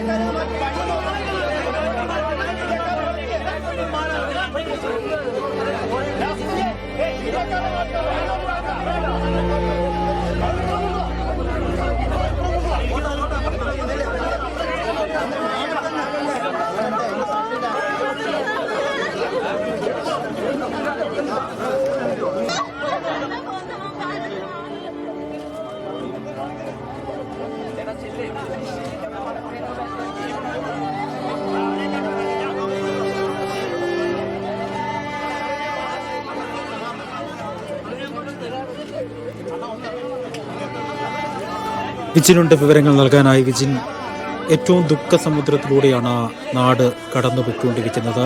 Huwag ka വിജിനുണ്ട് വിവരങ്ങൾ നൽകാനായി വിജിൻ ഏറ്റവും ദുഃഖസമുദ്രത്തിലൂടെയാണ് നാട് കടന്നു പോയിക്കൊണ്ടിരിക്കുന്നത്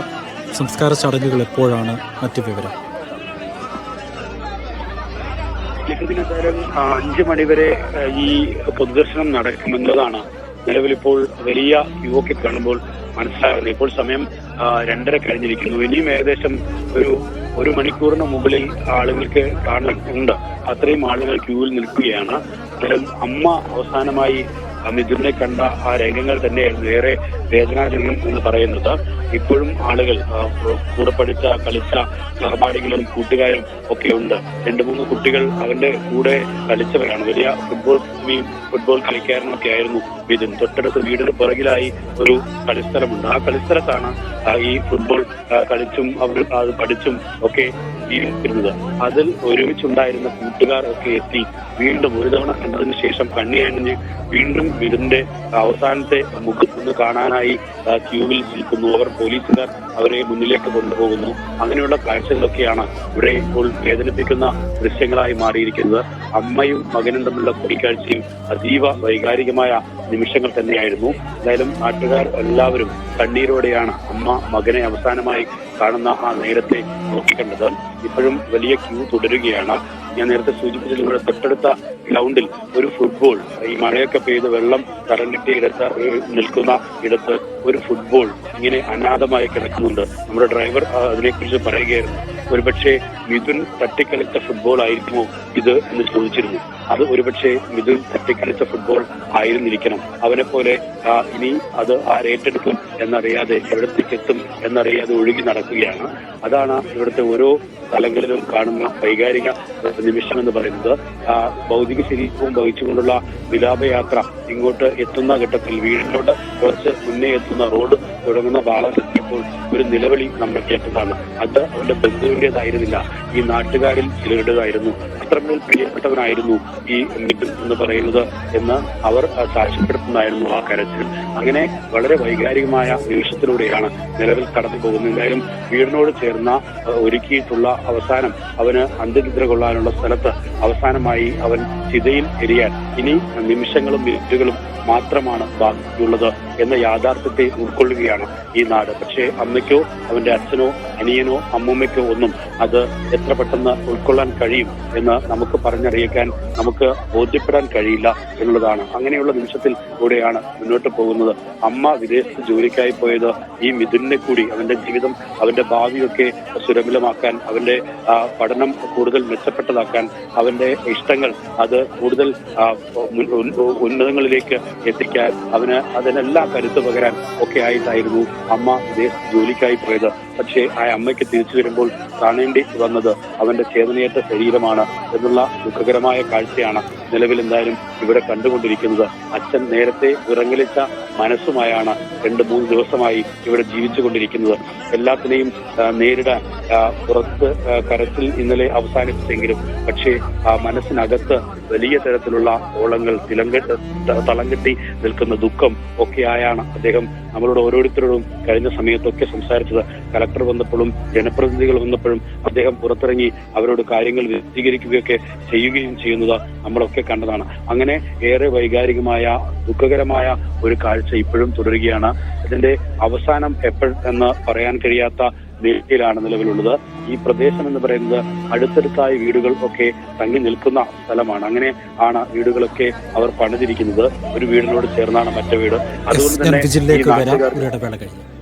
സംസ്കാര ചടങ്ങുകൾ എപ്പോഴാണ് മറ്റു വിവരം? ലക്ഷത്തിനെന്തായാലും അഞ്ചു മണിവരെ ഈ പൊതുദർശനം നടക്കുമെന്നതാണ് നിലവിലിപ്പോൾ വലിയ യുവക്കെ കാണുമ്പോൾ മനസ്സിലാകുന്നത്. ഇപ്പോൾ സമയം രണ്ടര കഴിഞ്ഞിരിക്കുന്നു. ഇനിയും ഏകദേശം ഒരു ഒരു മണിക്കൂറിന് മുകളിൽ ആളുകൾക്ക് കാണാൻ ഉണ്ട്. അത്രയും ആളുകൾ ക്യൂവിൽ നിൽക്കുകയാണ്. അമ്മ അവസാനമായി മിഥുനെ കണ്ട ആ രംഗങ്ങൾ തന്നെയായിരുന്നു ഏറെ വേദനാജനകം എന്ന് പറയുന്നത്. ഇപ്പോഴും ആളുകൾ കൂടെ പഠിച്ച കളിച്ച സഹപാഠികളും കൂട്ടുകാരും ഒക്കെ ഉണ്ട്. രണ്ട് മൂന്ന് കുട്ടികൾ അവന്റെ കൂടെ കളിച്ചവരാണ്. വലിയ ഫുട്ബോൾ ഫുട്ബോൾ കളിക്കാരനൊക്കെ ആയിരുന്നു മിഥുൻ. തൊട്ടടുത്ത് വീടിന് പുറകിലായി ഒരു കളിസ്ഥലമുണ്ട്. ആ കളിസ്ഥലത്താണ് ഈ ഫുട്ബോൾ കളിച്ചും അവർ അത് പഠിച്ചും ഒക്കെ ജീവിച്ചിരുന്നത്. അതിൽ ഒരുമിച്ചുണ്ടായിരുന്ന കൂട്ടുകാർ ഒക്കെ എത്തി വീണ്ടും ഒരു തവണ കണ്ടതിന് ശേഷം കണ്ണി അണിഞ്ഞ് വീണ്ടും വീടിന്റെ അവസാനത്തെ മുഖം ഒന്ന് കാണാനായി ക്യൂവിൽ നിൽക്കുന്നു. അവർ പോലീസുകാർ അവരെ മുന്നിലേക്ക് കൊണ്ടുപോകുന്നു. അങ്ങനെയുള്ള കാഴ്ചകളൊക്കെയാണ് ഇവിടെ ഇപ്പോൾ വേദനിപ്പിക്കുന്ന ദൃശ്യങ്ങളായി മാറിയിരിക്കുന്നത്. അമ്മയും മകനും തമ്മിലുള്ള കൂടിക്കാഴ്ചയും അതീവ വൈകാരികമായ നിമിഷങ്ങൾ തന്നെയായിരുന്നു. എന്തായാലും നാട്ടുകാർ എല്ലാവരും കണ്ണീരോടെയാണ് അമ്മ മകനെ അവസാനമായി കാണുന്ന ആ നേരത്തെ നോക്കിക്കണ്ടത്. ഇപ്പോഴും വലിയ ക്യൂ തുടരുകയാണ്. ഞാൻ നേരത്തെ സൂചിപ്പിച്ചതുപോലെ തൊട്ടടുത്ത ഗ്രൗണ്ടിൽ ഒരു ഫുട്ബോൾ ഈ മഴയൊക്കെ പെയ്ത് വെള്ളം കടന്നിട്ട് ഇടത്ത് നിൽക്കുന്ന ഇടത്ത് ഒരു ഫുട്ബോൾ ഇങ്ങനെ അനാഥമായി കിടക്കുന്നുണ്ട്. നമ്മുടെ ഡ്രൈവർ അതിനെക്കുറിച്ച് പറയുകയായിരുന്നു. ഒരുപക്ഷെ മിഥുൻ തട്ടിക്കളിച്ച ഫുട്ബോൾ ആയിരിക്കുമോ ഇത് എന്ന് ചോദിച്ചിരുന്നു. അത് ഒരുപക്ഷെ മിഥുൻ തട്ടിക്കളിച്ച ഫുട്ബോൾ ആയിരുന്നിരിക്കണം. അവനെ പോലെ ഇനി അത് ആരേറ്റെടുക്കും എന്നറിയാതെ എവിടത്തേക്ക് എത്തും എന്നറിയാതെ ഒഴുകി നടക്കുകയാണ്. അതാണ് ഇവിടുത്തെ ഓരോ സ്ഥലങ്ങളിലും കാണുന്ന വൈകാരിക നിമിഷം എന്ന് പറയുന്നത്. ആ, ഭൗതിക ശരീരവും വഹിച്ചുകൊണ്ടുള്ള വിലാപയാത്ര ഇങ്ങോട്ട് എത്തുന്ന ഘട്ടത്തിൽ വീടിനോട് കുറച്ച് മുന്നേ എത്തുന്ന റോഡ് തുടങ്ങുന്ന ഭാഗത്തെത്തിയപ്പോൾ ഒരു നിലവിളി നമ്മൾ കേട്ടതാണ്. അത് അവന്റെ ബന്ധുവിന്റെതായിരുന്നില്ല. ഈ നാട്ടുകാരിൽ ചിലരുടേതായിരുന്നു. അത്രമേൽ പ്രിയപ്പെട്ടവനായിരുന്നു ഈ മിഥുൻ എന്ന് പറയുന്നത് എന്ന് അവർ സാക്ഷ്യപ്പെടുത്തുന്നതായിരുന്നു ആ കരച്ചിൽ അങ്ങനെ വളരെ വൈകാരികമായ നിമിഷത്തിലൂടെയാണ് നിലവിൽ കടന്നു പോകുന്നത്. എന്തായാലും വീടിനോട് ചേർന്ന ഒരുക്കിയിട്ടുള്ള അവസാനം അവന് അന്ത്യനിദ്ര കൊള്ളാനുള്ള സ്ഥലത്ത് അവസാനമായി അവൻ ചിതയിൽ എരിയാൻ ഇനി നിമിഷങ്ങളും മിനിറ്റുകളും മാത്രമാണ് ബാക്കിയുള്ളത് എന്ന യാഥാർത്ഥ്യത്തെ ഉൾക്കൊള്ളുകയാണ് ഈ നാട്. പക്ഷേ അമ്മയ്ക്കോ അവന്റെ അച്ഛനോ അനിയനോ അമ്മൂമ്മയ്ക്കോ ഒന്നും അത് എത്ര പെട്ടെന്ന് ഉൾക്കൊള്ളാൻ കഴിയും എന്ന് നമുക്ക് പറഞ്ഞറിയിക്കാൻ നമുക്ക് ബോധ്യപ്പെടാൻ കഴിയില്ല എന്നുള്ളതാണ്. അങ്ങനെയുള്ള നിമിഷത്തിൽ കൂടെയാണ് മുന്നോട്ട് പോകുന്നത്. അമ്മ വിദേശത്ത് ജോലിക്കായി പോയത് ഈ മിഥുനെ കൂടി അവന്റെ ജീവിതം അവന്റെ ഭാവിയൊക്കെ സുരഭിലമാക്കാൻ അവന്റെ പഠനം കൂടുതൽ മെച്ചപ്പെട്ടതാക്കാൻ അവന്റെ ഇഷ്ടങ്ങൾ അത് കൂടുതൽ ഉന്നതങ്ങളിലേക്ക് എത്തിക്കാൻ അവന് അതിനെല്ലാം കരുത്ത് പകരാൻ ഒക്കെ ആയിട്ടായിരുന്നു അമ്മ വിദേശ ജോലിക്കായി പോയത്. പക്ഷേ ആ അമ്മയ്ക്ക് തിരിച്ചു വരുമ്പോൾ കാണേണ്ടി വന്നത് അവന്റെ ചേതനയേറ്റ ശരീരമാണ് എന്നുള്ള ദുഃഖകരമായ കാഴ്ചയാണ് നിലവിൽ എന്തായാലും ഇവിടെ കണ്ടുകൊണ്ടിരിക്കുന്നത്. അച്ഛൻ നേരത്തെ വിറങ്ങലിച്ച മനസ്സുമായാണ് രണ്ട് മൂന്ന് ദിവസമായി ഇവിടെ ജീവിച്ചുകൊണ്ടിരിക്കുന്നത്. എല്ലാത്തിനെയും ആ, നേരിടാൻ പുറത്ത് കരത്തിൽ ഇന്നലെ അവസാനിപ്പിച്ചെങ്കിലും പക്ഷേ ആ മനസ്സിനകത്ത് വലിയ തരത്തിലുള്ള ഓളങ്ങൾ തിലങ്കെട്ട് തളങ്കെട്ടി തളം കെട്ടി നിൽക്കുന്ന ദുഃഖം ഒക്കെയായാണ് അദ്ദേഹം നമ്മളോട് ഓരോരുത്തരോടും കഴിഞ്ഞ സമയത്തൊക്കെ സംസാരിച്ചത്. കലക്ടർ വന്നപ്പോഴും ജനപ്രതിനിധികൾ വന്നപ്പോഴും അദ്ദേഹം പുറത്തിറങ്ങി അവരോട് കാര്യങ്ങൾ വിശദീകരിക്കുകയൊക്കെ ചെയ്യുകയും ചെയ്യുന്നത് നമ്മളൊക്കെ കണ്ടതാണ്. അങ്ങനെ ഏറെ വൈകാരികമായ ദുഃഖകരമായ ഒരു കാഴ്ച ഇപ്പോഴും തുടരുകയാണ്. അതിന്റെ അവസാനം എപ്പോൾ എന്ന് പറയാൻ കഴിയാത്ത നിലയിലാണ് നിലവിലുള്ളത്. ഈ പ്രദേശം എന്ന് പറയുന്നത് അടുത്തടുത്തായി വീടുകൾ ഒക്കെ തങ്ങി നിൽക്കുന്ന സ്ഥലമാണ്. അങ്ങനെ ആണ് വീടുകളൊക്കെ അവർ പണിതിരിക്കുന്നത്. ഒരു വീടിനോട് ചേർന്നാണ് മറ്റേ വീട്. അതുകൊണ്ട് തന്നെ